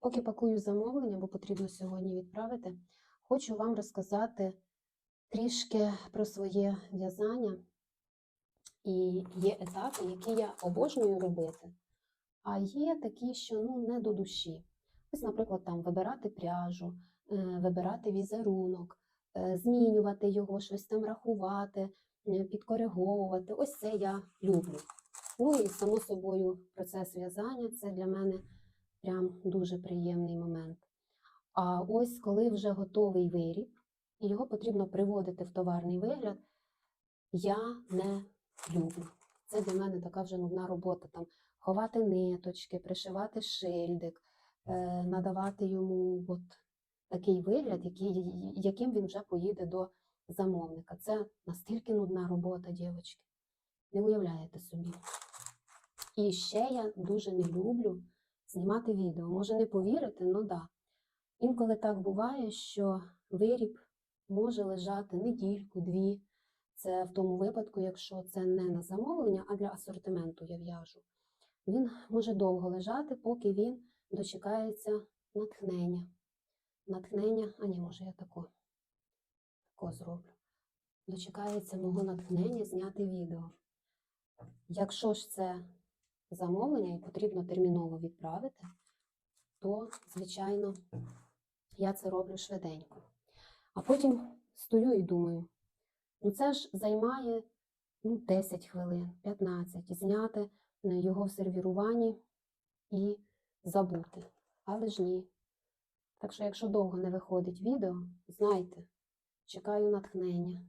Поки пакую замовлення, бо потрібно сьогодні відправити, хочу вам розказати трішки про своє в'язання. І є етапи, які я обожнюю робити, а є такі, що ну, не до душі. Ось, наприклад, там вибирати пряжу, е, вибирати візерунок, е, змінювати його, щось там рахувати, е, підкориговувати. Ось це я люблю. Ну і само собою процес в'язання це для мене прям дуже приємний момент. А ось коли вже готовий виріб, і його потрібно приводити в товарний вигляд, я не люблю. Це для мене така вже нудна робота. Там ховати ниточки, пришивати шильдик, е, надавати йому от такий вигляд, який, яким він вже поїде до замовника. Це настільки нудна робота, дівчатки. Не уявляєте собі. І ще я дуже не люблю знімати відео. Може не повірите, ну да. Інколи так буває, що виріб може лежати недільку, дві. Це в тому випадку, якщо це не на замовлення, а для асортименту я в'яжу. Він може довго лежати, поки він дочекається натхнення. Натхнення, а ні, може я тако, тако зроблю. Дочекається мого натхнення зняти відео. Якщо ж це замовлення і потрібно терміново відправити, то, звичайно, я це роблю швиденько. А потім стою і думаю, ну це ж займає ну, 10 хвилин, 15, зняти його в сервіруванні і забути. Але ж ні. Так що, якщо довго не виходить відео, знайте, чекаю натхнення.